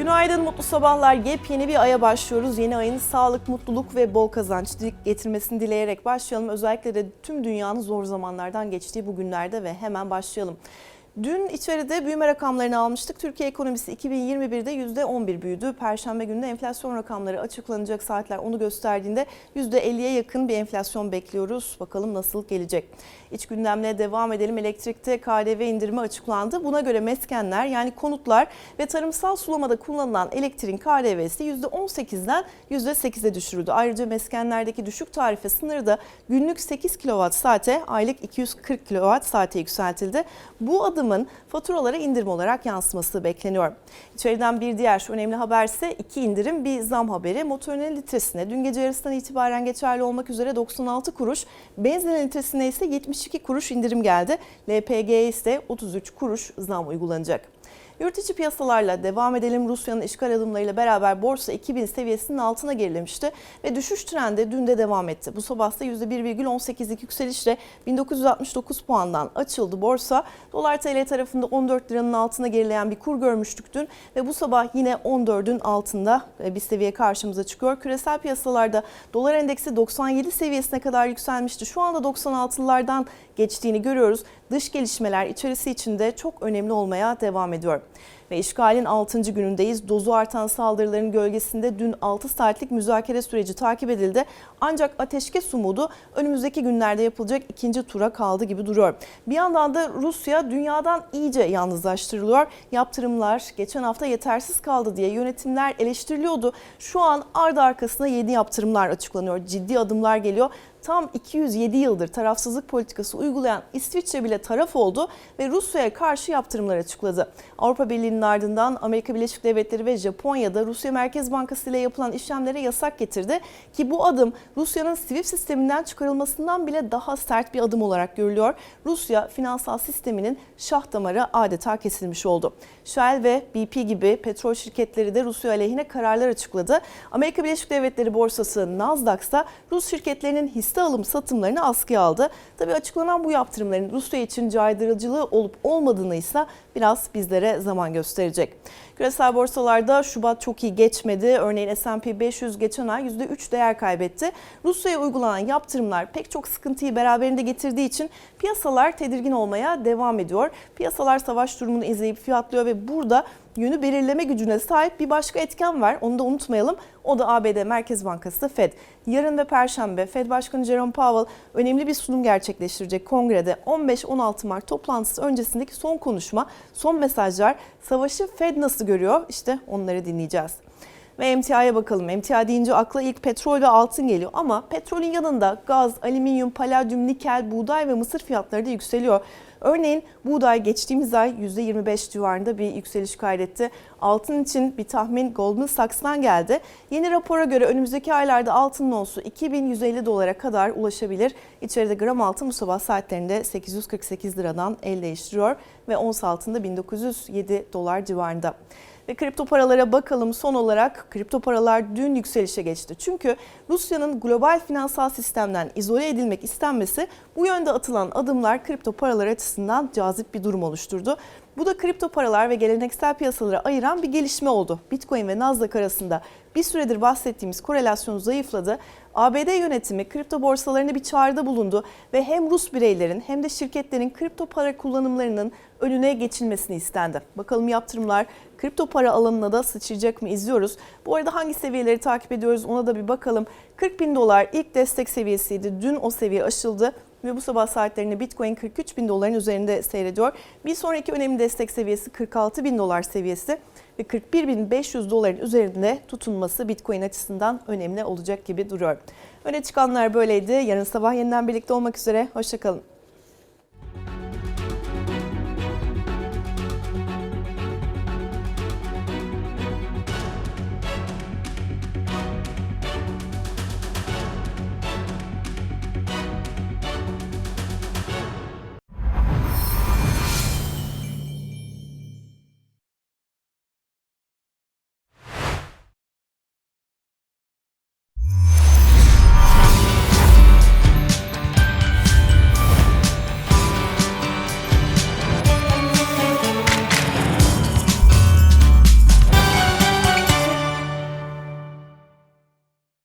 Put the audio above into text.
Günaydın, mutlu sabahlar. Yepyeni bir aya başlıyoruz. Yeni ayın sağlık, mutluluk ve bol kazanç getirmesini dileyerek başlayalım. Özellikle de tüm dünyanın zor zamanlardan geçtiği bu günlerde ve hemen başlayalım. Dün içeride büyüme rakamlarını almıştık. Türkiye ekonomisi 2021'de %11 büyüdü. Perşembe günü enflasyon rakamları açıklanacak saatler onu gösterdiğinde %50'ye yakın bir enflasyon bekliyoruz. Bakalım nasıl gelecek. İç gündemle devam edelim. Elektrikte KDV indirimi açıklandı. Buna göre meskenler yani konutlar ve tarımsal sulamada kullanılan elektriğin KDV'si %18'den %8'e düşürüldü. Ayrıca meskenlerdeki düşük tarife sınırı da günlük 8 kWh saate aylık 240 kWh saate yükseltildi. Bu adımın faturalara indirim olarak yansıması bekleniyor. İçeriden bir diğer önemli haber ise iki indirim bir zam haberi. Motorinin litresine dün gece yarısından itibaren geçerli olmak üzere 96 kuruş, benzin litresine ise 72 kuruş indirim geldi. LPG'ye ise 33 kuruş zam uygulanacak. Yurt içi piyasalarla devam edelim. Rusya'nın işgal adımlarıyla beraber borsa 2000 seviyesinin altına gerilemişti ve düşüş trendi dün de devam etti. Bu sabah da %1,18'lik yükselişle 1969 puandan açıldı borsa. Dolar TL tarafında 14 liranın altına gerileyen bir kur görmüştük dün ve bu sabah yine 14'ün altında bir seviye karşımıza çıkıyor. Küresel piyasalarda dolar endeksi 97 seviyesine kadar yükselmişti. Şu anda 96'lardan geçtiğini görüyoruz. Dış gelişmeler içerisi içinde çok önemli olmaya devam ediyor. Ve işgalin 6. günündeyiz. Dozu artan saldırıların gölgesinde dün 6 saatlik müzakere süreci takip edildi. Ancak ateşkes umudu önümüzdeki günlerde yapılacak ikinci tura kaldı gibi duruyor. Bir yandan da Rusya dünyadan iyice yalnızlaştırılıyor. Yaptırımlar geçen hafta yetersiz kaldı diye yönetimler eleştiriliyordu. Şu an ardı arkasına yeni yaptırımlar açıklanıyor. Ciddi adımlar geliyor tam 207 yıldır tarafsızlık politikası uygulayan İsviçre bile taraf oldu ve Rusya'ya karşı yaptırımlar açıkladı. Avrupa Birliği'nin ardından Amerika Birleşik Devletleri ve Japonya'da Rusya Merkez Bankası ile yapılan işlemlere yasak getirdi ki bu adım Rusya'nın SWIFT sisteminden çıkarılmasından bile daha sert bir adım olarak görülüyor. Rusya finansal sisteminin şah damarı adeta kesilmiş oldu. Shell ve BP gibi petrol şirketleri de Rusya aleyhine kararlar açıkladı. Amerika Birleşik Devletleri borsası Nasdaq'ta Rus şirketlerinin hisse alım satımlarını askıya aldı. Tabii açıklanan bu yaptırımların Rusya için caydırıcılığı olup olmadığını ise biraz bizlere zaman gösterecek. Küresel borsalarda Şubat çok iyi geçmedi. Örneğin S&P 500 geçen ay %3 değer kaybetti. Rusya'ya uygulanan yaptırımlar pek çok sıkıntıyı beraberinde getirdiği için piyasalar tedirgin olmaya devam ediyor. Piyasalar savaş durumunu izleyip fiyatlıyor ve burada yönü belirleme gücüne sahip bir başka etken var. Onu da unutmayalım. O da ABD Merkez Bankası Fed. Yarın ve Perşembe Fed Başkanı Jerome Powell önemli bir sunum gerçekleştirecek kongrede 15-16 Mart toplantısı öncesindeki son konuşma, son mesajlar, savaşı Fed nasıl görüyor? İşte onları dinleyeceğiz. Ve emtiaya bakalım. Emtia deyince akla ilk petrol ve altın geliyor ama petrolün yanında gaz, alüminyum, paladyum, nikel, buğday ve mısır fiyatları da yükseliyor. Örneğin buğday geçtiğimiz ay %25 civarında bir yükseliş kaydetti. Altın için bir tahmin Goldman Sachs'tan geldi. Yeni rapora göre önümüzdeki aylarda altının onsu 2150 dolara kadar ulaşabilir. İçeride gram altın bu sabah saatlerinde 848 liradan el değiştiriyor ve ons altında 1907 dolar civarında. Ve kripto paralara bakalım son olarak kripto paralar dün yükselişe geçti. Çünkü Rusya'nın global finansal sistemden izole edilmek istenmesi bu yönde atılan adımlar kripto paralar açısından cazip bir durum oluşturdu. Bu da kripto paralar ve geleneksel piyasaları ayıran bir gelişme oldu. Bitcoin ve Nasdaq arasında bir süredir bahsettiğimiz korelasyon zayıfladı. ABD yönetimi kripto borsalarına bir çağrıda bulundu ve hem Rus bireylerin hem de şirketlerin kripto para kullanımlarının önüne geçilmesini istendi. Bakalım yaptırımlar kripto para alanına da sıçrayacak mı izliyoruz. Bu arada hangi seviyeleri takip ediyoruz ona da bir bakalım. 40 bin dolar ilk destek seviyesiydi. Dün o seviye aşıldı ve bu sabah saatlerinde Bitcoin 43 bin doların üzerinde seyrediyor. Bir sonraki önemli destek seviyesi 46 bin dolar seviyesi ve 41.500 doların üzerinde tutunması Bitcoin açısından önemli olacak gibi duruyor. Öne çıkanlar böyleydi. Yarın sabah yeniden birlikte olmak üzere. Hoşçakalın.